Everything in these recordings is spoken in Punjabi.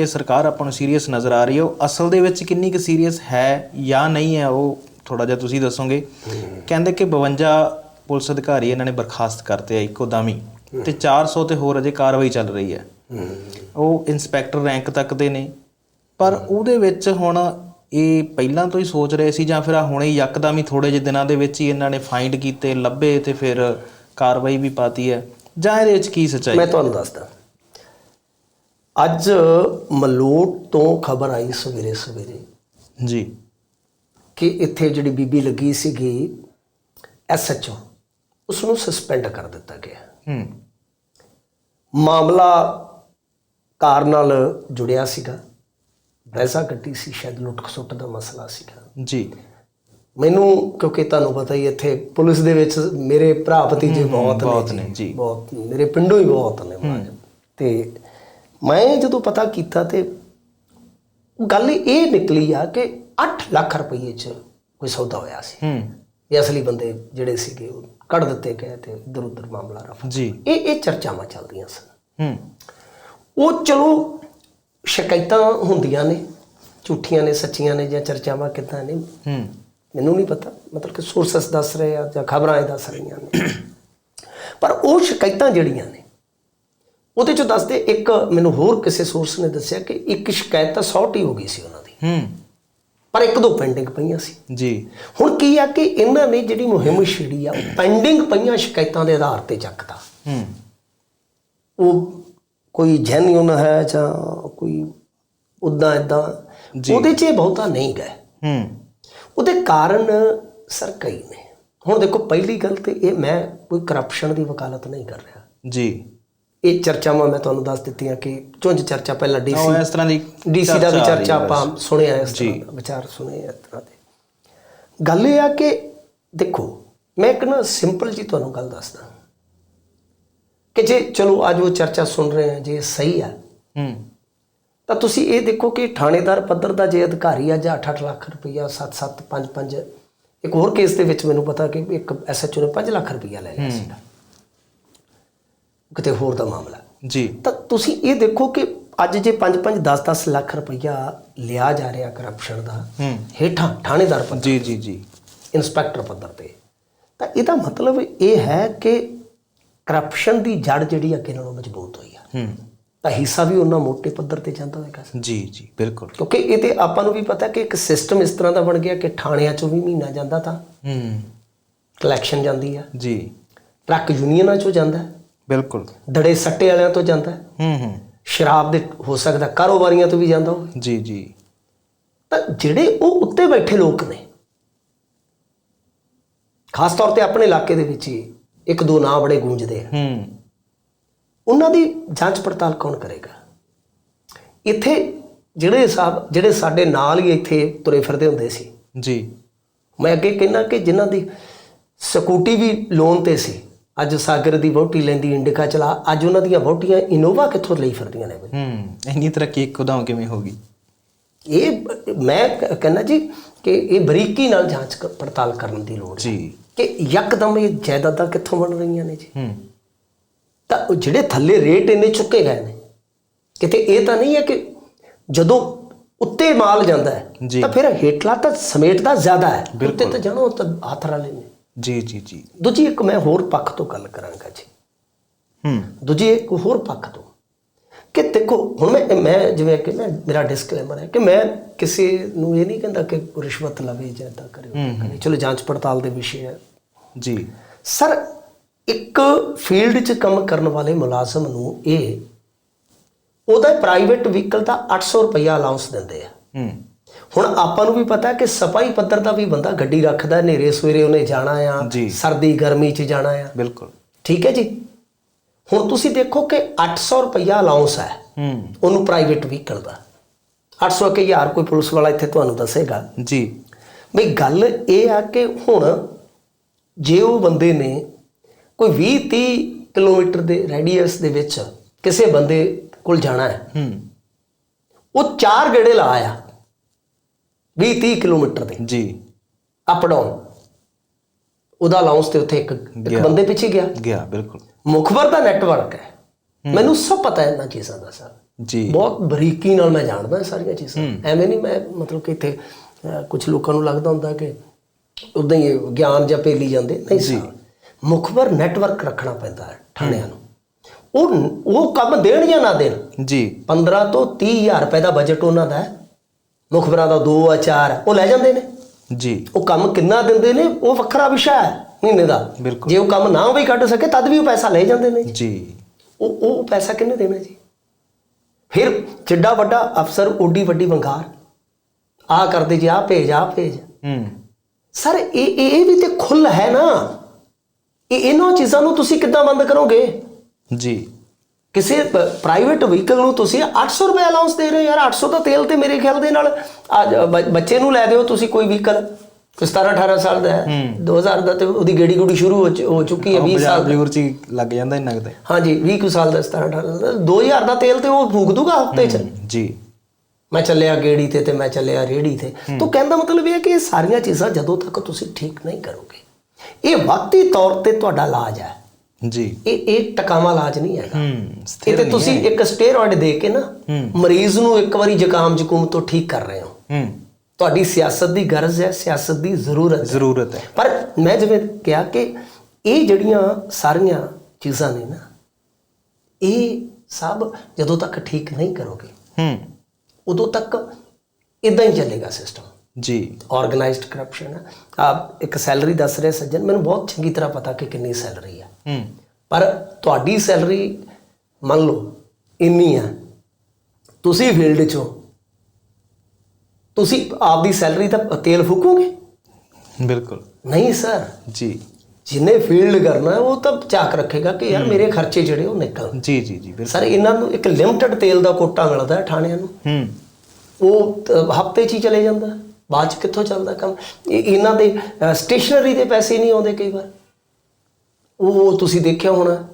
ਇਹ ਸਰਕਾਰ ਆਪਾਂ ਨੂੰ ਸੀਰੀਅਸ ਨਜ਼ਰ ਆ ਰਹੀ ਹੈ। ਉਹ ਅਸਲ ਦੇ ਵਿੱਚ ਕਿੰਨੀ ਕੁ ਸੀਰੀਅਸ ਹੈ ਜਾਂ ਨਹੀਂ ਹੈ, ਉਹ ਥੋੜਾ ਜਿਹਾ ਤੁਸੀਂ ਦੱਸੋਗੇ। ਕਹਿੰਦੇ ਕਿ 52 ਪੁਲਿਸ ਅਧਿਕਾਰੀ ਇਹਨਾਂ ਨੇ ਬਰਖਾਸਤ ਕਰਤੇ ਆ ਇੱਕੋ ਦਮ ਤੇ 400 ਤੇ ਹੋਰ ਅਜੇ ਕਾਰਵਾਈ ਚੱਲ ਰਹੀ ਹੈ। ਉਹ ਇਨਸਪੈਕਟਰ ਰੈਂਕ ਤੱਕ ਦੇ ਨੇ। ਪਰ ਉਹਦੇ ਵਿੱਚ ਹੁਣ ਇਹ ਪਹਿਲਾਂ ਤੋਂ ਹੀ ਸੋਚ ਰਹੇ ਸੀ ਜਾਂ ਫਿਰ ਆ ਹੁਣੇ ਯਕਦਮ ਹੀ ਥੋੜੇ ਜਿਹੇ ਦਿਨਾਂ ਦੇ ਵਿੱਚ ਹੀ ਇਹਨਾਂ ਨੇ ਫਾਈਂਡ ਕੀਤੇ, ਲੱਭੇ ਤੇ ਫਿਰ ਕਾਰਵਾਈ ਵੀ ਪਾਤੀ ਹੈ। ਜਾਂ ਇਹਦੇ ਵਿੱਚ ਕੀ ਸੱਚਾਈ ਮੈਂ ਤੁਹਾਨੂੰ ਦੱਸਦਾ। ਅੱਜ ਮਲੋਟ ਤੋਂ ਖਬਰ ਆਈ ਸਵੇਰੇ ਸਵੇਰੇ ਜੀ। ਕਿ ਇੱਥੇ ਜਿਹੜੀ ਬੀਬੀ ਲੱਗੀ ਸੀਗੀ ਐਸਐਚਓ ਉਸ ਨੂੰ ਸਸਪੈਂਡ ਕਰ ਦਿੱਤਾ ਗਿਆ। ਹੂੰ। ਮਾਮਲਾ ਕਾਰ ਨਾਲ ਜੁੜਿਆ ਸੀਗਾ। ਬੈਸਾ ਗੱਡੀ ਸੀ ਸ਼ਾਇਦ ਲੁੱਟ ਖਸੁੱਟ ਦਾ ਮਸਲਾ ਸੀਗਾ। ਜੀ। ਮੈਨੂੰ ਕਿਉਂਕਿ ਤੁਹਾਨੂੰ ਪਤਾ ਹੀ ਇੱਥੇ ਪੁਲਿਸ ਦੇ ਵਿੱਚ ਮੇਰੇ ਭਰਾ ਭਤੀਜੇ ਬਹੁਤ ਬਹੁਤ ਨੇ ਜੀ। ਬਹੁਤ ਮੇਰੇ ਪਿੰਡੋਂ ਹੀ ਬਹੁਤ ਨੇ। ਤੇ ਮੈਂ ਜਦੋਂ ਪਤਾ ਕੀਤਾ ਤੇ ਗੱਲ ਇਹ ਨਿਕਲੀ ਆ ਕਿ 8 ਲੱਖ ਰੁਪਏ ਚ ਕੋਈ ਸੌਦਾ ਹੋਇਆ ਸੀ। ਹੂੰ। ਇਹ ਅਸਲੀ ਬੰਦੇ ਜਿਹੜੇ ਸੀਗੇ ਉਹ ਕੱਢ ਦਿੱਤੇ ਗਏ ਤੇ ਇਧਰ ਉਧਰ ਮਾਮਲਾ ਰਫਾ। ਜੀ। ਇਹ ਇਹ ਚਰਚਾਵਾਂ ਚੱਲਦੀਆਂ ਸਨ। ਹੂੰ। ਉਹ ਚਲੋ ਸ਼ਿਕਾਇਤਾਂ ਹੁੰਦੀਆਂ ਨੇ ਝੂਠੀਆਂ ਨੇ ਸੱਚੀਆਂ ਨੇ ਜਾਂ ਚਰਚਾਵਾਂ ਕਿੱਦਾਂ ਨੇ। ਹੂੰ। ਮੈਨੂੰ ਨਹੀਂ ਪਤਾ ਮਤਲਬ ਕਿ ਸੋਰਸਸ ਦੱਸ ਰਹੇ ਆ ਜਾਂ ਖਬਰਾਂ ਇਹ ਦੱਸ ਰਹੀਆਂ ਨੇ। ਪਰ ਉਹ ਸ਼ਿਕਾਇਤਾਂ ਜਿਹੜੀਆਂ ਨੇ ਉਹਦੇ ਚੋਂ ਦੱਸਦੇ ਇੱਕ ਮੈਨੂੰ ਹੋਰ ਕਿਸੇ ਸੋਰਸ ਨੇ ਦੱਸਿਆ ਕਿ ਇੱਕ ਸ਼ਿਕਾਇਤ ਤਾਂ ਸੌਟ ਹੀ ਹੋ ਗਈ ਸੀ ਉਹਨਾਂ ਦੀ। ਹੂੰ। ਪਰ ਇੱਕ ਦੋ ਪੈਂਡਿੰਗ ਪਈਆਂ ਸੀ। ਜੀ। ਹੁਣ ਕੀ ਆ ਕਿ ਇਹਨਾਂ ਨੇ ਜਿਹੜੀ ਮੁਹਿੰਮ ਛੇੜੀ ਆ ਪੈਂਡਿੰਗ ਪਈਆਂ ਸ਼ਿਕਾਇਤਾਂ ਦੇ ਆਧਾਰ ਤੇ ਚੱਕਦਾ ਹੂੰ। ਉਹ ਕੋਈ ਜੈਨੂਨ ਹੈ ਜਾਂ ਕੋਈ ਉਦਾਂ ਇਦਾਂ। ਉਹਦੇ 'ਚ ਇਹ ਬਹੁਤਾ ਨਹੀਂ ਗਏ। ਹੂੰ। ਉਹਦੇ ਕਾਰਨ ਸਰ ਕਈ ਨੇ। ਹੁਣ ਦੇਖੋ ਪਹਿਲੀ ਗੱਲ ਤੇ ਇਹ ਮੈਂ ਕੋਈ ਕਰਪਸ਼ਨ ਦੀ ਵਕਾਲਤ ਨਹੀਂ ਕਰ ਰਿਹਾ। ਜੀ। ਇਹ ਚਰਚਾਵਾਂ ਮੈਂ ਤੁਹਾਨੂੰ ਦੱਸ ਦਿੱਤੀਆਂ ਕਿ ਚੁੰਝ ਚਰਚਾ ਪਹਿਲਾਂ ਉਹ ਡੀਸੀ ਇਸ ਤਰ੍ਹਾਂ ਦੀ ਡੀਸੀ ਦਾ ਵੀ ਚਰਚਾ ਆ ਆਪਾਂ ਸੁਣਿਆ ਇਸ। ਤਰ੍ਹਾਂ ਦਾ ਵਿਚਾਰ ਸੁਣੇ ਇਸ ਤਰ੍ਹਾਂ ਦੇ। ਗੱਲ ਇਹ ਆ ਕਿ ਦੇਖੋ ਮੈਂ ਇੱਕ ਨਾ ਸਿੰਪਲ ਜੀ ਤੁਹਾਨੂੰ ਗੱਲ ਦੱਸਦਾ। ਕਿ ਜੇ ਚਲੋ ਅੱਜ ਉਹ ਚਰਚਾ ਸੁਣ ਰਹੇ ਹਾਂ ਜੇ ਸਹੀ ਆ ਹੂੰ। ਤਾਂ ਤੁਸੀਂ ਇਹ ਦੇਖੋ ਕਿ ਥਾਣੇਦਾਰ ਪੱਧਰ ਦਾ ਜੇ ਅਧਿਕਾਰੀ ਆ ਜਾਂ 8-8 ਲੱਖ ਰੁਪਈਆ 7-7 5-5 ਇੱਕ ਹੋਰ ਕੇਸ ਦੇ ਵਿੱਚ ਮੈਨੂੰ ਪਤਾ ਕਿ ਇੱਕ ਐਸਐਚਓ ਨੇ 5 ਲੱਖ ਰੁਪਈਆ ਲੈ ਲਿਆ ਸੀਗਾ। ਕਿਤੇ ਹੋਰ ਦਾ ਮਾਮਲਾ। ਜੀ। ਤਾਂ ਤੁਸੀਂ ਇਹ ਦੇਖੋ ਕਿ ਅੱਜ ਜੇ 5-5 10-10 ਲੱਖ ਰੁਪਈਆ ਲਿਆ ਜਾ ਰਿਹਾ ਕਰਪਸ਼ਨ ਦਾ ਹੇਠਾਂ ਥਾਣੇਦਾਰ ਪੱਧਰ ਜੀ ਜੀ ਜੀ। ਇਨਸਪੈਕਟਰ ਪੱਧਰ ਤੇ। ਤਾਂ ਇਹਦਾ ਮਤਲਬ ਇਹ ਹੈ ਕਿ ਕਰਪਸ਼ਨ ਦੀ ਜੜ ਜਿਹੜੀ ਅੱਗੇ ਨਾਲੋਂ ਮਜ਼ਬੂਤ ਹੋਈ ਆ। ਹੂੰ। ਤਾਂ ਹਿੱਸਾ ਵੀ ਉਹਨਾਂ ਮੋਟੇ ਪੱਧਰ ਤੇ ਜਾਂਦਾ ਹੋਵੇਗਾ ਜੀ ਜੀ ਬਿਲਕੁਲ। ਕਿਉਂਕਿ ਇਹ ਤੇ ਆਪਾਂ ਨੂੰ ਵੀ ਪਤਾ ਕਿ ਇੱਕ ਸਿਸਟਮ ਇਸ ਤਰ੍ਹਾਂ ਦਾ ਬਣ ਗਿਆ ਕਿ ਥਾਣਿਆਂ ਚੋਂ ਵੀ ਮਹੀਨਾ ਜਾਂਦਾ ਤਾਂ ਹੂੰ। ਕਲੈਕਸ਼ਨ ਜਾਂਦੀ ਆ। ਜੀ। ਟਰੱਕ ਯੂਨੀਅਨਾਂ ਚੋਂ ਜਾਂਦਾ। ਬਿਲਕੁਲ। ਦੜੇ ਸੱਟੇ ਵਾਲਿਆਂ ਤੋਂ ਜਾਂਦਾ ਹੈ, ਹੂੰ ਹੂੰ। ਸ਼ਰਾਬ ਦੇ ਹੋ ਸਕਦਾ ਕਾਰੋਬਾਰੀਆਂ ਤੋਂ ਵੀ ਜਾਂਦਾ ਹੋਵੇ ਜੀ ਜੀ। ਤਾਂ ਜਿਹੜੇ ਉਹ ਉੱਤੇ ਬੈਠੇ ਲੋਕ ਨੇ ਖਾਸ ਤੌਰ ਤੇ ਆਪਣੇ ਇਲਾਕੇ ਦੇ ਵਿੱਚ ਹੀ ਇੱਕ ਦੋ ਨਾਂ ਬੜੇ ਗੂੰਜਦੇ ਆ। ਹੂੰ। ਉਹਨਾਂ ਦੀ ਜਾਂਚ ਪੜਤਾਲ ਕੌਣ ਕਰੇਗਾ? ਇੱਥੇ ਜਿਹੜੇ ਸਾਹਿਬ ਜਿਹੜੇ ਸਾਡੇ ਨਾਲ ਹੀ ਇੱਥੇ ਤੁਰੇ ਫਿਰਦੇ ਹੁੰਦੇ ਸੀ। ਜੀ। ਮੈਂ ਅੱਗੇ ਕਹਿੰਦਾ ਕਿ ਜਿਨ੍ਹਾਂ ਦੀ ਸਕੂਟੀ ਵੀ ਲੋਨ ਤੇ ਸੀ ਅੱਜ ਸਾਗਰ ਦੀ ਵਹੁਟੀ ਲੈਂਦੀ ਇੰਡਿਕਾ ਚਲਾ ਅੱਜ ਉਹਨਾਂ ਦੀਆਂ ਵਹੁਟੀਆਂ ਇਨੋਵਾ ਕਿੱਥੋਂ ਲਈ ਫਿਰਦੀਆਂ ਨੇ ਬਈ? ਹੂੰ ਇੰਨੀ ਤਰੱਕੀ ਇੱਕਦਮ ਕਿਵੇਂ ਹੋ ਗਈ? ਇਹ ਮੈਂ ਕਹਿੰਦਾ ਜੀ ਕਿ ਇਹ ਬਰੀਕੀ ਨਾਲ ਜਾਂਚ ਪੜਤਾਲ ਕਰਨ ਦੀ ਲੋੜ ਜੀ। ਕਿ ਯਕਦਮ ਇਹ ਜਾਇਦਾਦਾਂ ਕਿੱਥੋਂ ਬਣ ਰਹੀਆਂ ਨੇ ਜੀ? ਹੂੰ। ਤਾਂ ਉਹ ਜਿਹੜੇ ਥੱਲੇ ਰੇਟ ਇੰਨੇ ਚੁੱਕੇ ਗਏ ਨੇ ਕਿਤੇ ਇਹ ਤਾਂ ਨਹੀਂ ਹੈ ਕਿ ਜਦੋਂ ਉੱਤੇ ਮਾਲ ਜਾਂਦਾ ਹੈ। ਤਾਂ ਫਿਰ ਹੇਠਲਾ ਤਾਂ ਸਮੇਟਦਾ ਜ਼ਿਆਦਾ ਹੈ। ਉੱਤੇ ਤਾਂ ਜਾਣੋ ਤਾਂ ਹੱਥ ਵਾਲੇ ਨੇ। ਜੀ ਜੀ ਜੀ। ਦੂਜੀ ਇੱਕ ਮੈਂ ਹੋਰ ਪੱਖ ਤੋਂ ਗੱਲ ਕਰਾਂਗਾ ਜੀ। ਹੂੰ। ਦੂਜੀ ਇੱਕ ਹੋਰ ਪੱਖ ਤੋਂ ਕਿ ਦੇਖੋ ਹੁਣ ਮੈਂ ਮੈਂ ਜਿਵੇਂ ਕਿ ਮੈਂ ਮੇਰਾ ਡਿਸਕਲੇਮਰ ਹੈ ਕਿ ਮੈਂ ਕਿਸੇ ਨੂੰ ਇਹ ਨਹੀਂ ਕਹਿੰਦਾ ਕਿ ਰਿਸ਼ਵਤ ਲਵੇ ਜਾਂ ਓਦਾਂ ਕਰੇ ਚਲੋ ਜਾਂਚ ਪੜਤਾਲ ਦੇ ਵਿਸ਼ੇ ਹੈ। ਜੀ। ਸਰ ਇੱਕ ਫੀਲਡ 'ਚ ਕੰਮ ਕਰਨ ਵਾਲੇ ਮੁਲਾਜ਼ਮ ਨੂੰ ਇਹ ਉਹਦਾ ਪ੍ਰਾਈਵੇਟ ਵਹੀਕਲ ਦਾ 800 ਰੁਪਇਆ ਅਲਾਉਂਸ ਦਿੰਦੇ ਆ। ਹੂੰ। ਹੁਣ ਆਪਾਂ ਨੂੰ ਵੀ ਪਤਾ ਕਿ ਸਫ਼ਾਈ ਪੱਧਰ ਦਾ ਵੀ ਬੰਦਾ ਗੱਡੀ ਰੱਖਦਾ ਹਨੇਰੇ ਸਵੇਰੇ ਉਹਨੇ ਜਾਣਾ ਆ। ਸਰਦੀ ਗਰਮੀ 'ਚ ਜਾਣਾ ਆ। ਬਿਲਕੁਲ। ਠੀਕ ਹੈ ਜੀ? ਹੁਣ ਤੁਸੀਂ ਦੇਖੋ ਕਿ 800 ਰੁਪਇਆ ਅਲਾਉਂਸ ਹੈ ਹੂੰ। ਉਹਨੂੰ ਪ੍ਰਾਈਵੇਟ ਵਹੀਕਲ ਦਾ। 800 ਕਿ ਹਜ਼ਾਰ ਕੋਈ ਪੁਲਿਸ ਵਾਲਾ ਇੱਥੇ ਤੁਹਾਨੂੰ ਦੱਸੇਗਾ। ਜੀ। ਬਈ ਗੱਲ ਇਹ ਆ ਕਿ ਹੁਣ ਜੇ ਉਹ ਬੰਦੇ ਨੇ ਕੋਈ 20 30 ਕਿਲੋਮੀਟਰ ਦੇ ਰੇਡੀਅਸ ਦੇ ਵਿੱਚ ਕਿਸੇ ਬੰਦੇ ਕੋਲ ਜਾਣਾ ਹੈ ਹੂੰ। ਉਹ ਚਾਰ ਗੇੜੇ ਲਾ ਆਇਆ। 20 30 ਕਿਲੋਮੀਟਰ ਦੇ। ਜੀ। ਅਪ ਡਾਊਨ ਉਹਦਾ ਅਲਾਉਂਸ ਤੇ ਉੱਥੇ ਇੱਕ ਇੱਕ। ਬੰਦੇ ਪਿੱਛੇ ਗਿਆ। ਗਿਆ ਬਿਲਕੁਲ। ਮੁਖਬਰ ਦਾ ਨੈਟਵਰਕ ਹੈ। ਮੈਨੂੰ ਸਭ ਪਤਾ ਹੈ ਇਹਨਾਂ ਚੀਜ਼ਾਂ ਦਾ ਸਰ। ਜੀ। ਬਹੁਤ ਬਰੀਕੀ ਨਾਲ ਮੈਂ ਜਾਣਦਾ ਸਾਰੀਆਂ ਚੀਜ਼ਾਂ। ਐਵੇਂ ਨਹੀਂ ਮੈਂ ਮਤਲਬ ਕਿ ਇੱਥੇ ਕੁਝ ਲੋਕਾਂ ਨੂੰ ਲੱਗਦਾ ਹੁੰਦਾ ਕਿ ਉਦਾਂ ਹੀ ਗਿਆਨ ਜਾਂ ਪੇਲੀ ਜਾਂਦੇ। ਨਹੀਂ ਸਰ। ਮੁਖਬਰ ਨੈਟਵਰਕ ਰੱਖਣਾ ਪੈਂਦਾ ਹੈ ਥਾਣਿਆਂ ਨੂੰ। ਉਹ ਉਹ ਕੰਮ ਦੇਣ ਜਾਂ ਨਾ ਦੇਣ? ਜੀ। 15 ਤੋਂ 30 ਹਜ਼ਾਰ ਰੁਪਏ ਦਾ ਬਜਟ ਉਹਨਾਂ ਦਾ ਹੈ। ਮੁਖਬਰਾਂ ਦਾ 2 ਆ 4 ਉਹ ਲੈ ਜਾਂਦੇ ਨੇ। ਜੀ। ਉਹ ਕੰਮ ਕਿੰਨਾ ਦਿੰਦੇ ਨੇ ਉਹ ਵੱਖਰਾ ਵਿਸ਼ਾ ਹੈ ਮਹੀਨੇ ਦਾ। ਬਿਲਕੁਲ। ਜੇ ਉਹ ਕੰਮ ਨਾ ਵੀ ਕੱਢ ਸਕੇ ਤਦ ਵੀ ਉਹ ਪੈਸਾ ਲੈ ਜਾਂਦੇ ਨੇ। ਜੀ। ਉਹ ਉਹ ਪੈਸਾ ਕਿੰਨੇ ਦੇਣਾ ਜੀ? ਫਿਰ ਜਿੱਡਾ ਵੱਡਾ ਅਫਸਰ ਓਡੀ ਵੱਡੀ ਵੰਗਾਰ। ਆ ਕਰਦੇ ਜੀ ਆ ਭੇਜ ਆ ਭੇਜ। ਹੂੰ। ਸਰ ਇਹ ਇਹ ਇਹ ਵੀ ਤੇ ਖੁੱਲ ਹੈ ਨਾ। ਇਹ ਇਹਨਾਂ ਚੀਜ਼ਾਂ ਨੂੰ ਤੁਸੀਂ ਕਿੱਦਾਂ ਬੰਦ ਕਰੋਗੇ? ਜੀ। ਕਿਸੇ ਪ੍ਰਾਈਵੇਟ ਵਹੀਕਲ ਨੂੰ ਤੁਸੀਂ 800 ਰੁਪਏ ਅਲਾਉਂਸ ਦੇ ਰਹੇ ਹੋ ਯਾਰ 800 ਦਾ ਤੇਲ ਤੇ ਮੇਰੇ ਖਿਆਲ ਦੇ ਨਾਲ ਬੱਚੇ ਨੂੰ ਲੈ ਦਿਓ ਤੁਸੀਂ ਕੋਈ ਵਹੀਕਲ ਕੋਈ 17 18 ਸਾਲ ਦਾ ਹੈ। 2000 ਦਾ ਤੇ ਉਹਦੀ ਗੇੜੀ ਗੁੜੀ ਸ਼ੁਰੂ ਹੋ ਚੁੱਕੀ ਹੈ 20 ਬਾਜ਼ਾਰ ਸਾਲ ਬਲੂਰ ਚ ਲੱਗ ਜਾਂਦਾ ਇੰਨਾ ਕਿਤੇ ਹਾਂਜੀ 20 ਕੁ ਸਾਲ ਦਾ 17 18 ਦਾ। 2000 ਦਾ ਤੇਲ ਤੇ ਉਹ ਫੂਕ ਦੂਗਾ ਹਫ਼ਤੇ 'ਚ? ਜੀ। ਮੈਂ ਚੱਲਿਆ ਗੇੜੀ ਤੇ ਤੇ ਮੈਂ ਚੱਲਿਆ ਰੇੜੀ ਤੇ। ਤਾਂ ਕਹਿੰਦਾ ਮਤਲਬ ਇਹ ਹੈ ਕਿ ਇਹ ਸਾਰੀਆਂ ਚੀਜ਼ਾਂ ਜਦੋਂ ਤੱਕ ਤੁਸੀਂ ਠੀਕ ਨਹੀਂ ਕਰੋਗੇ ਇਹ ਵਕਤੀ ਤੌਰ ਤੇ ਤੁਹਾਡਾ ਇਲਾਜ ਹੈ। ਜੀ। ਇਹ ਇਹ ਟਕਾਵਾ ਇਲਾਜ ਨਹੀਂ ਹੈਗਾ। ਹੂੰ ਇਹ ਤੇ ਤੁਸੀਂ ਇੱਕ ਸਟੇਰੋਇਡ ਦੇ ਕੇ ਨਾ ਮਰੀਜ਼ ਨੂੰ ਇੱਕ ਵਾਰੀ ਜ਼ੁਕਾਮ ਜ਼ੁਕੂਮ ਤੋਂ ਠੀਕ ਕਰ ਰਹੇ ਹੋ। ਹੂੰ। ਤੁਹਾਡੀ ਸਿਆਸਤ ਦੀ ਗਰਜ਼ ਹੈ ਸਿਆਸਤ ਦੀ ਜ਼ਰੂਰਤ ਹੈ। ਜ਼ਰੂਰਤ ਹੈ। ਪਰ ਮੈਂ ਜਿਵੇਂ ਕਿਹਾ ਕਿ ਇਹ ਜਿਹੜੀਆਂ ਸਾਰੀਆਂ ਚੀਜ਼ਾਂ ਨੇ ਨਾ ਇਹ ਸਭ ਜਦੋਂ ਤੱਕ ਠੀਕ ਨਹੀਂ ਕਰੋਗੇ ਹੂੰ। ਉਦੋਂ ਤੱਕ ਇਦਾਂ ਹੀ ਚੱਲੇਗਾ ਸਿਸਟਮ ਜੀ। ਆਰਗੇਨਾਈਜ਼ਡ ਕਰਪਸ਼ਨ ਆਪ ਇੱਕ ਸੈਲਰੀ ਦੱਸ ਰਹੇ ਸੱਜਣ ਮੈਨੂੰ ਬਹੁਤ ਚੰਗੀ ਤਰ੍ਹਾਂ ਪਤਾ ਕਿ ਕਿੰਨੀ ਸੈਲਰੀ ਹੈ। ਹੂੰ। ਪਰ ਤੁਹਾਡੀ ਸੈਲਰੀ ਮੰਨ ਲਓ ਇੰਨੀ ਹੈ ਤੁਸੀਂ ਫੀਲਡ 'ਚੋਂ ਤੁਸੀਂ ਆਪਦੀ ਸੈਲਰੀ ਤਾਂ ਤੇਲ ਫੂਕੋਗੇ? ਬਿਲਕੁਲ। ਨਹੀਂ ਸਰ। ਜੀ। ਜਿਹਨੇ ਫੀਲਡ ਕਰਨਾ ਹੈ, ਉਹ ਤਾਂ ਝਾਕ ਰੱਖੇਗਾ ਕਿ ਯਾਰ ਮੇਰੇ ਖਰਚੇ ਜਿਹੜੇ ਉਹ ਨਿਕਲਣ। ਜੀ ਜੀ ਜੀ ਸਰ ਇਹਨਾਂ ਨੂੰ ਇੱਕ ਲਿਮਟਿਡ ਤੇਲ ਦਾ ਕੋਟਾ ਮਿਲਦਾ ਹੈ ਥਾਣਿਆਂ ਨੂੰ। ਹੂੰ। ਉਹ ਹਫ਼ਤੇ 'ਚ ਹੀ ਚਲੇ ਜਾਂਦਾ। ਹੈ। ਬਾਅਦ 'ਚ ਕਿੱਥੋਂ ਚੱਲਦਾ ਕੰਮ? ਇਹ- ਇਹਨਾਂ ਦੇ ਸਟੇਸ਼ਨਰੀ ਦੇ ਪੈਸੇ ਨਹੀਂ ਆਉਂਦੇ ਕਈ ਵਾਰ। ਉਹ ਤੁਸੀਂ ਦੇਖਿਆ ਹੋਣਾ।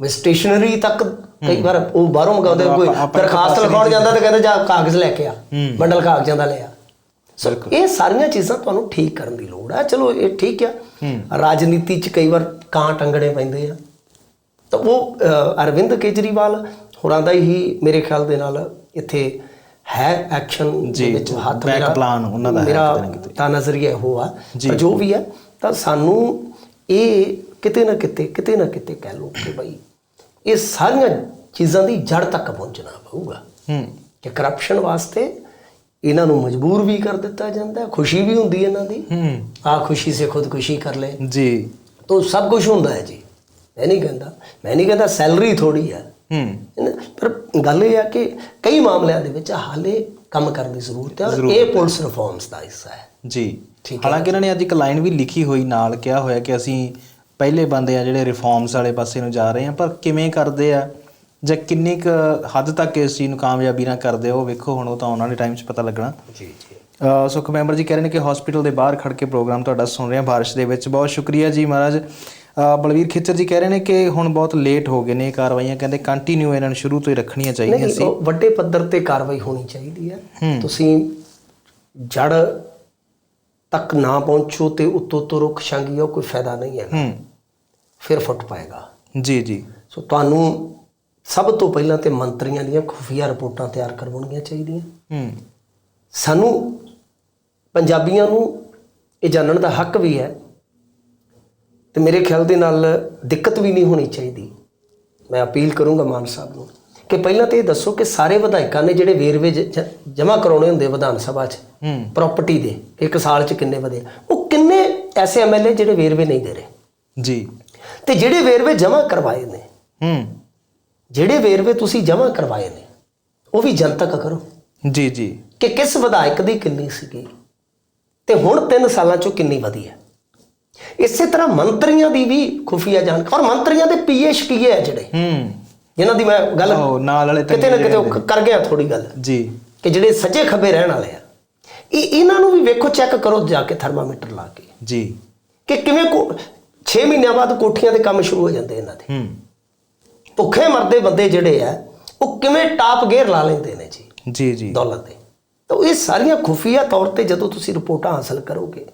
ਵੀ ਸਟੇਸ਼ਨਰੀ ਤੱਕ ਕਈ ਵਾਰ ਉਹ ਬਾਹਰੋਂ ਮੰਗਾਉਂਦੇ ਕੋਈ ਦਰਖਾਸਤ ਲਿਖਾਉਣ ਜਾਂਦਾ ਤੇ ਕਹਿੰਦੇ ਜਾ ਕਾਗਜ਼ ਲੈ ਕੇ ਆ। ਬੰਡਲ ਕਾਗਜ਼ਾਂ ਦਾ ਲੈ ਆ। ਸੋ ਇਹ ਸਾਰੀਆਂ ਚੀਜ਼ਾਂ ਤੁਹਾਨੂੰ ਠੀਕ ਕਰਨ ਦੀ ਲੋੜ ਹੈ ਚਲੋ ਇਹ ਠੀਕ ਆ। ਰਾਜਨੀਤੀ 'ਚ ਕਈ ਵਾਰ ਕਾਂ ਟੰਗਣੇ ਪੈਂਦੇ ਆ। ਤਾਂ ਉਹ ਅਰਵਿੰਦ ਕੇਜਰੀਵਾਲ ਹੋਰਾਂ ਦਾ ਹੀ ਮੇਰੇ ਖਿਆਲ ਦੇ ਨਾਲ ਇੱਥੇ ਹੈ ਐਕਸ਼ਨ ਦੇ ਵਿੱਚ ਹੱਥ ਮੇਰਾ- plan ਉਹਨਾਂ ਦਾ ਹੈ ਮੇਰਾ। ਤਾਂ ਨਜ਼ਰੀਆ ਇਹੋ ਆ। ਜੀ। ਵੀ ਹੈ ਤਾਂ ਸਾਨੂੰ ਇਹ ਕਿਤੇ ਨਾ ਕਿਤੇ ਕਿਤੇ ਨਾ ਕਿਤੇ ਕਹਿ ਲਓ ਕਿ ਭਾਈ ਇਹ ਸਾਰੀਆਂ ਚੀਜ਼ਾਂ ਦੀ ਜੜ ਤੱਕ ਪਹੁੰਚਣਾ ਪਊਗਾ। ਹੂੰ। ਕਿ ਕਰਪਸ਼ਨ ਵਾਸਤੇ ਇਹਨਾਂ ਨੂੰ ਮਜਬੂਰ ਵੀ ਕਰ ਦਿੱਤਾ ਜਾਂਦਾ ਖੁਸ਼ੀ ਵੀ ਹੁੰਦੀ ਇਹਨਾਂ ਦੀ। ਹੂੰ। ਆ ਖੁਸ਼ੀ ਸੇ ਖੁਦਕੁਸ਼ੀ ਕਰ ਲੈ। ਜੀ। ਤੋ ਸਭ ਕੁਝ ਹੁੰਦਾ ਹੈ ਜੀ। ਮੈਂ ਨਹੀਂ ਕਹਿੰਦਾ ਮੈਂ ਨਹੀਂ ਕਹਿੰਦਾ ਸੈਲਰੀ ਥੋੜੀ ਹੈ। ਹੂੰ। ਪਰ ਗੱਲ ਇਹ ਹੈ ਕਿ ਕਈ ਮਾਮਲਿਆਂ ਦੇ ਵਿੱਚ ਹਾਲੇ ਕੰਮ ਕਰਨ ਦੀ ਜ਼ਰੂਰਤ ਹੈ ਔਰ ਇਹ ਪੁਲਿਸ ਰਿਫਾਰਮਸ ਦਾ ਹਿੱਸਾ ਹੈ। ਜੀ। ਠੀਕ ਹੈ। ਹਾਲਾਂਕਿ ਇਹਨਾਂ ਨੇ ਅੱਜ ਇੱਕ ਲਾਈਨ ਵੀ ਲਿਖੀ ਹੋਈ ਨਾਲ ਕਿਹਾ ਹੋਇਆ ਕਿ ਅਸੀਂ ਪਹਿਲੇ ਬੰਦੇ ਆ ਜਿਹੜੇ ਰਿਫਾਰਮਸ ਵਾਲੇ ਪਾਸੇ ਨੂੰ ਜਾ ਰਹੇ ਆ ਪਰ ਕਿਵੇਂ ਕਰਦੇ ਆ? ਜਾਂ ਕਿੰਨੀ ਕੁ ਹੱਦ ਤੱਕ ਇਸ ਚੀਜ਼ ਨੂੰ ਕਾਮਯਾਬੀ ਨਾਲ ਕਰਦੇ ਉਹ ਵੇਖੋ ਹੁਣ ਉਹ ਤਾਂ ਆਉਣ ਵਾਲੇ ਟਾਈਮ 'ਚ ਪਤਾ ਲੱਗਣਾ। ਜੀ ਜੀ। ਸੁਖ ਮੈਂਬਰ ਜੀ ਕਹਿ ਰਹੇ ਨੇ ਕਿ ਹਸਪੀਟਲ ਦੇ ਬਾਹਰ ਖੜ ਕੇ ਪ੍ਰੋਗਰਾਮ ਤੁਹਾਡਾ ਸੁਣ ਰਹੇ ਹਾਂ ਬਾਰਿਸ਼ ਦੇ ਵਿੱਚ। ਬਹੁਤ ਸ਼ੁਕਰੀਆ ਜੀ ਮਹਾਰਾਜ। ਬਲਵੀਰ ਖਿੱਚਰ ਜੀ ਕਹਿ ਰਹੇ ਨੇ ਕਿ ਹੁਣ ਬਹੁਤ ਲੇਟ ਹੋ ਗਏ ਨੇ ਇਹ ਕਾਰਵਾਈਆਂ ਕਹਿੰਦੇ ਕੰਟੀਨਿਊ ਇਹਨਾਂ ਨੂੰ ਸ਼ੁਰੂ ਤੋਂ ਹੀ ਰੱਖਣੀਆਂ ਚਾਹੀਦੀਆਂ ਨਹੀਂ ਸੀ। ਉਹ ਵੱਡੇ ਪੱਧਰ ਤੇ ਕਾਰਵਾਈ ਹੋਣੀ ਚਾਹੀਦੀ ਹੈ। ਹੂੰ। ਤੁਸੀਂ ਜੜ ਤੱਕ ਨਾ ਪਹੁੰਚੋ ਤੇ ਉੱਤੋਂ ਤੋਂ ਰੁੱਖ ਛਾਂਗੀ ਉਹ ਕੋਈ ਫਾਇਦਾ ਨਹੀਂ ਹੈ ਹੂੰ। ਫਿਰ ਫੁੱਟ ਪਾਏਗਾ। ਜੀ ਜੀ। ਸੋ ਤੁਹਾਨੂੰ ਸਭ ਤੋਂ ਪਹਿਲਾਂ ਤੇ ਮੰਤਰੀਆਂ ਦੀਆਂ ਖੁਫੀਆ ਰਿਪੋਰਟਾਂ ਤਿਆਰ ਕਰਵਾਉਣੀਆਂ ਚਾਹੀਦੀਆਂ। ਹੂੰ। ਸਾਨੂੰ ਪੰਜਾਬੀਆਂ ਨੂੰ ਇਹ ਜਾਣਨ ਦਾ ਹੱਕ ਵੀ ਹੈ ਤੇ ਮੇਰੇ ਖਿਆਲ ਦੇ ਨਾਲ ਦਿੱਕਤ ਵੀ ਨਹੀਂ ਹੋਣੀ ਚਾਹੀਦੀ। ਮੈਂ ਅਪੀਲ ਕਰੂੰਗਾ ਮਾਨ ਸਾਹਿਬ ਨੂੰ ਕਿ ਪਹਿਲਾਂ ਤੇ ਇਹ ਦੱਸੋ ਕਿ ਸਾਰੇ ਵਿਧਾਇਕਾਂ ਨੇ ਜਿਹੜੇ ਵੇਰਵੇ ਜਮ੍ਹਾਂ ਕਰਾਉਣੇ ਹੁੰਦੇ ਵਿਧਾਨ ਸਭਾ 'ਚ ਹੂੰ। ਪ੍ਰਾਪਰਟੀ ਦੇ ਇੱਕ ਸਾਲ 'ਚ ਕਿੰਨੇ ਵਧੇ ਉਹ ਕਿੰਨੇ ਐਸੇ ਐਮਐਲਏ ਜਿਹੜੇ ਵੇਰਵੇ ਨਹੀਂ ਦੇ ਰਹੇ? ਜੀ। ਤੇ ਜਿਹੜੇ ਵੇਰਵੇ ਜਮ੍ਹਾਂ ਕਰਵਾਏ ਨੇ ਹੂੰ। ਜਿਹੜੇ ਵੇਰਵੇ ਤੁਸੀਂ ਜਮ੍ਹਾਂ ਕਰਵਾਏ ਨੇ ਉਹ ਵੀ ਜਨਤਕ ਕਰੋ। ਜੀ ਜੀ। ਕਿ ਕਿਸ ਵਿਧਾਇਕ ਦੀ ਕਿੰਨੀ ਸੀਗੀ? ਤੇ ਹੁਣ 3 ਸਾਲਾਂ ਚੋਂ ਕਿੰਨੀ ਵਧੀ ਹੈ? ਇਸੇ ਤਰ੍ਹਾਂ ਮੰਤਰੀਆਂ ਦੀ ਵੀ ਖੁਫੀਆ ਜਾਣਕਾਰੀ ਔਰ ਮੰਤਰੀਆਂ ਦੇ ਪੀਏ ਸ਼ਕੀਏ ਹੈ ਜਿਹੜੇ। ਹੂੰ। ਜਿਨ੍ਹਾਂ ਦੀ ਮੈਂ ਗੱਲ ਉਹ ਨਾਲ ਵਾਲੇ ਕਿਤੇ ਨਾ ਕਿਤੇ ਕਰ ਗਿਆ ਥੋੜੀ ਗੱਲ। ਜੀ। ਕਿ ਜਿਹੜੇ ਸੱਜੇ ਖੱਬੇ ਰਹਿਣ ਵਾਲੇ ਆ ਇਹ ਇਹਨਾਂ ਨੂੰ ਵੀ ਵੇਖੋ ਚੈੱਕ ਕਰੋ ਜਾ ਕੇ ਥਰਮਾਮੀਟਰ ਲਾ ਕੇ। ਜੀ। ਕਿ ਕਿਵੇਂ 6 ਮਹੀਨਿਆਂ ਬਾਅਦ ਕੋਠੀਆਂ ਦੇ ਕੰਮ ਸ਼ੁਰੂ ਹੋ ਜਾਂਦੇ ਇਹਨਾਂ ਦੇ। ਹੂੰ। ਭੁੱਖੇ ਮਰਦੇ ਬੰਦੇ ਜਿਹੜੇ ਆ ਉਹ ਕਿਵੇਂ ਟਾਪ ਗੇਅਰ ਲਾ ਲੈਂਦੇ ਨੇ ਜੀ ਜੀ ਜੀ। ਦੌਲਤ ਦੇ। ਤਾਂ ਇਹ ਸਾਰੀਆਂ ਖੁਫੀਆ ਤੌਰ ਤੇ ਜਦੋਂ ਤੁਸੀਂ ਰਿਪੋਰਟਾਂ ਹਾਸਲ ਕਰੋਗੇ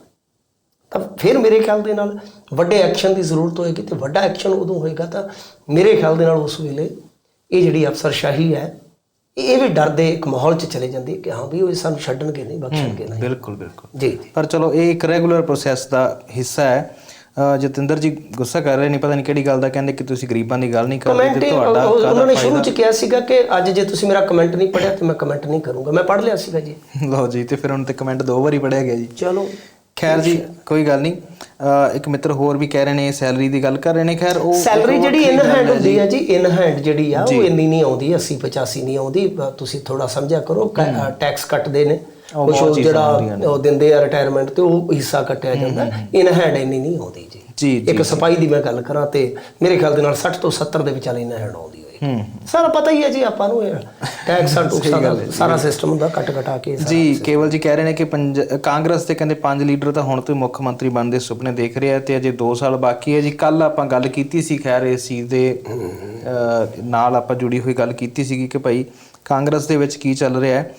ਤਾਂ ਫਿਰ ਮੇਰੇ ਖਿਆਲ ਦੇ ਨਾਲ ਵੱਡੇ ਐਕਸ਼ਨ ਦੀ ਜ਼ਰੂਰਤ ਹੋਏਗੀ ਤੇ ਵੱਡਾ ਐਕਸ਼ਨ ਉਦੋਂ ਹੋਏਗਾ ਤਾਂ ਮੇਰੇ ਖਿਆਲ ਦੇ ਨਾਲ ਉਸ ਵੇਲੇ ਇਹ ਜਿਹੜੀ ਅਫਸਰਸ਼ਾਹੀ ਹੈ ਇਹ ਵੀ ਡਰ ਦੇ ਇੱਕ ਮਾਹੌਲ 'ਚ ਚਲੇ ਜਾਂਦੀ ਹੈ ਕਿ ਹਾਂ ਵੀ ਉਹ ਸਾਨੂੰ ਛੱਡਣਗੇ ਨਹੀਂ ਬਖਸ਼ਣਗੇ ਨਹੀਂ। ਬਿਲਕੁਲ ਬਿਲਕੁਲ। ਜੀ। ਪਰ ਚਲੋ ਇਹ ਇੱਕ ਰੈਗੂਲਰ ਪ੍ਰੋਸੈਸ ਦਾ ਹਿੱਸਾ ਹੈ। ਜਤਿੰਦਰ ਜੀ ਗੁੱਸਾ ਕਰ ਰਹੇ ਨਹੀਂ ਪਤਾ ਨਹੀਂ ਕਿਹੜੀ ਗੱਲ ਦਾ ਕਹਿੰਦੇ ਕਿ ਤੁਸੀਂ ਗਰੀਬਾਂ ਦੀ ਗੱਲ ਨਹੀਂ ਕਰਦੇ ਤੇ ਤੁਹਾਡਾ ਉਹਨਾਂ ਨੇ ਸ਼ੁਰੂ 'ਚ ਕਿਹਾ ਸੀਗਾ ਕਿ ਅੱਜ ਜੇ ਤੁਸੀਂ ਮੇਰਾ ਕਮੈਂਟ ਨਹੀਂ ਪੜਿਆ ਤੇ ਮੈਂ ਕਮੈਂਟ ਨਹੀਂ ਕਰੂੰਗਾ। ਮੈਂ ਪੜ ਲਿਆ ਸੀਗਾ ਜੀ। ਲਓ ਜੀ ਤੇ ਫਿਰ ਹੁਣ ਤੇ ਕਮੈਂਟ ਦੋ ਵਾਰੀ ਪੜਿਆ ਗਿਆ ਜੀ। ਚਲੋ। ਖੈਰ ਜੀ ਕੋਈ ਗੱਲ ਨਹੀਂ। ਇੱਕ ਮਿੱਤਰ ਹੋਰ ਵੀ ਕਹਿ ਰਹੇ ਨੇ ਸੈਲਰੀ ਦੀ ਗੱਲ ਕਰ ਰਹੇ ਨੇ ਖੈਰ ਉਹ ਸੈਲਰੀ ਜਿਹੜੀ ਇਨ ਹੈਂਡ ਹੁੰਦੀ ਹੈ ਜੀ ਇਨ ਹੈਂਡ ਜਿਹੜੀ ਆ ਉਹ ਇੰਨੀ ਨਹੀਂ ਆਉਂਦੀ 80 85 ਨਹੀਂ ਆਉਂਦੀ ਤੁਸੀਂ ਥੋੜਾ ਸਮਝਿਆ ਕਰੋ ਟੈਕਸ ਕੱਟਦੇ ਨੇ। ਕੁਝ ਉਹ ਜਿਹੜਾ ਉਹ ਦਿੰਦੇ ਆ ਰਿਟਾਇਰਮੈਂਟ ਤੇ ਉਹ ਹਿੱਸਾ ਕੱਟਿਆ ਜਾਂਦਾ। ਇਨ ਹੈਂਡ ਇੰਨੀ ਨਹੀਂ ਆਉਂਦੀ ਜੀ। ਜੀ ਇੱਕ ਸਪਾਈ ਦੀ ਮੈਂ ਗੱਲ ਕਰਾਂ ਤੇ ਮੇਰੇ ਖਿਆਲ ਦੇ ਨਾਲ 60 ਤੋਂ 70 ਦੇ ਵਿਚਾਲੇ ਇਨ ਹੈਂਡ ਆਉਂਦੀ ਹੋਈ ਹੂੰ ਸਾਰਾ ਪਤਾ ਹੀ ਹੈ ਜੀ ਆਪਾਂ ਨੂੰ ਟੈਕਸ ਟੂਕਸਾਂ ਦਾ ਸਾਰਾ ਸਿਸਟਮ ਹੁੰਦਾ ਕੱਟ ਕਟਾ ਕੇ। ਜੀ ਕੇਵਲ ਜੀ ਕਹਿ ਰਹੇ ਨੇ ਕਿ ਕਾਂਗਰਸ ਦੇ ਕਹਿੰਦੇ ਪੰਜ ਲੀਡਰ ਤਾਂ ਹੁਣ ਤੋਂ ਮੁੱਖ ਮੰਤਰੀ ਬਣਨ ਦੇ ਸੁਪਨੇ ਦੇਖ ਰਹੇ ਆ ਤੇ ਅਜੇ 2 ਸਾਲ ਬਾਕੀ ਹੈ ਜੀ। ਕੱਲ ਆਪਾਂ ਗੱਲ ਕੀਤੀ ਸੀ ਖੈਰ ਇਸ ਚੀਜ਼ ਦੇ ਨਾਲ ਆਪਾਂ ਜੁੜੀ ਹੋਈ ਗੱਲ ਕੀਤੀ ਸੀਗੀ ਕਿ ਭਾਈ ਕਾਂਗਰਸ ਦੇ ਵਿੱਚ ਕੀ ਚੱਲ ਰਿਹਾ ਹੈ।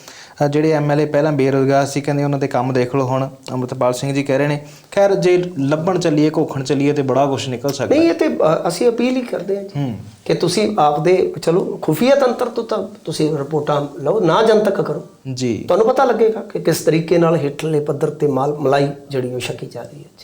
ਜਿਹੜੇ ਐਮਐਲਏ ਪਹਿਲਾਂ ਬੇਰੋਜ਼ਗਾਰ ਸੀ ਕਹਿੰਦੇ ਉਹਨਾਂ ਦੇ ਕੰਮ ਦੇਖ ਲਓ ਹੁਣ। ਅੰਮ੍ਰਿਤਪਾਲ ਸਿੰਘ ਜੀ ਕਹਿ ਰਹੇ ਨੇ ਖੈਰ ਜੇ ਲੱਭਣ ਚੱਲੀਏ ਘੋਖਣ ਚੱਲੀਏ ਤੇ ਬੜਾ ਕੁਝ ਨਿਕਲ ਸਕਦਾ। ਨਹੀਂ ਇਹ ਤੇ ਅਸੀਂ ਅਪੀਲ ਹੀ ਕਰਦੇ ਹਾਂ ਜੀ ਹੂੰ। ਕਿ ਤੁਸੀਂ ਆਪਦੇ ਚਲੋ ਖੁਫੀਆ ਤੰਤਰ ਤੋਂ ਤਾਂ ਤੁਸੀਂ ਰਿਪੋਰਟਾਂ ਲਓ ਨਾ ਜਨਤਕ ਕਰੋ। ਜੀ। ਤੁਹਾਨੂੰ ਪਤਾ ਲੱਗੇਗਾ ਕਿ ਕਿਸ ਤਰੀਕੇ ਨਾਲ ਹੇਠਲੇ ਪੱਧਰ ਤੇ ਮਾਲ ਮਲਾਈ ਜਿਹੜੀ ਉਹ ਛਕੀ ਜਾ ਰਹੀ ਹੈ